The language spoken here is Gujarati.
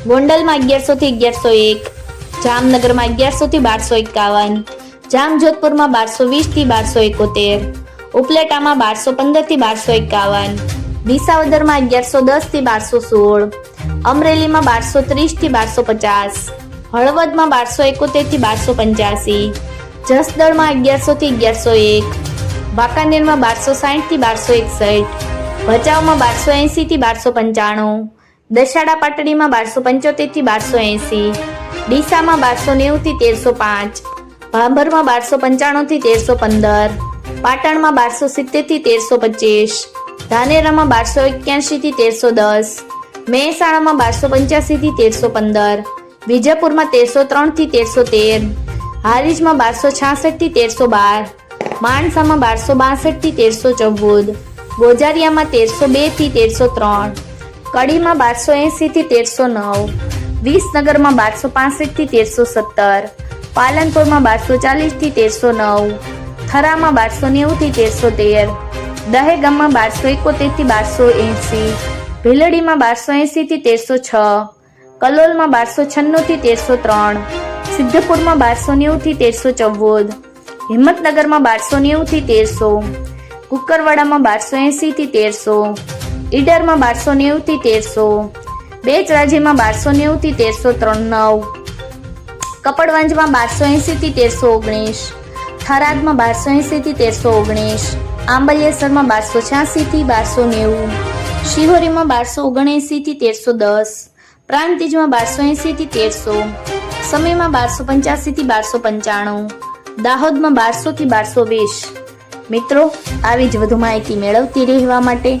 ગોંડલમાં અગિયારસો થી અગિયારસો એક જામનગરમાં અગિયારસો થી બારસો એકાવન જામજોધપુરમાં બારસો વીસથી બારસો એકોતેર ઉપલેટામાં બારસો પંદરથી બારસો એકાવન વિસાવદરમાં અગિયારસો દસથી બારસો સોળ અમરેલીમાં બારસો ત્રીસથી બારસો પચાસ હળવદમાં બારસો એકોતેરથી બારસો પંચ્યાસી જસદળમાં અગિયારસો થી અગિયારસો એક વાંકાનેરમાં બારસો સાઠથી બારસો એકસઠ ભચાઉમાં બારસો એંસી થી બારસો પંચાણું દશાડા પાટડીમાં બારસો પંચોતેરથી બારસો એંસી, ડીસામાં બારસો નેવું થી તેરસો પાંચ, ભાભરમાં બારસો પંચાણું થી તેરસો પંદર, પાટણમાં બારસો સિત્તેરથી તેરસો પચીસ, ધાનેરામાં બારસો એક્યાસી થી તેરસો દસ, મહેસાણામાં બારસો પંચ્યાસી થી તેરસો પંદર વિજયપુરમાં તેરસો ત્રણથી તેરસો તેર, હારીજમાં બારસો છાસઠથી તેરસો બાર, માણસામાં બારસો બાસઠથી તેરસો ચૌદ, ગોજારિયામાં તેરસો બેથી તેરસો ત્રણ કડીમાં બારસો એંસીથી તેરસો નવ, વિસનગરમાં બારસો પાસઠથી તેરસો સત્તર, પાલનપુરમાં બારસો ચાલીસથી તેરસો નવ, થરામાં બારસો નેવું થી તેરસો તેર, દહેગામમાં બારસો એકોતેરથી બારસો એંસી ભીલડીમાં બારસો એંસીથી તેરસો છ, કલોલમાં બારસો છન્નું થી તેરસો ત્રણ, સિદ્ધપુરમાં બારસો નેવું થી તેરસો ચૌદ, હિંમતનગરમાં બારસો નેવું થી તેરસો, કુકરવાડામાં બારસો એંસીથી તેરસો ઈડરમાં બારસો નેવુંથી તેરસો બેચ રાજ્યમાં બારસો નેવુંથી તેરસો ત્રણ નવ કપડવંજમાં બારસો એંસીથી તેરસો ઓગણીસ, થરાદમાં બારસો એંસીથી તેરસો ઓગણીસ, આંબલિયેસરમાં બારસો છ્યાસીથી બારસો નેવું, શિહોરીમાં બારસો ઓગણએંસીથી તેરસો દસ, પ્રાંતિજમાં બારસો એંસીથી તેરસો સમયમાં બારસો પંચ્યાસીથી બારસો પંચાણું, દાહોદમાં બારસોથી બારસો વીસ. મિત્રો, આવી જ વધુ માહિતી મેળવતી રહેવા માટે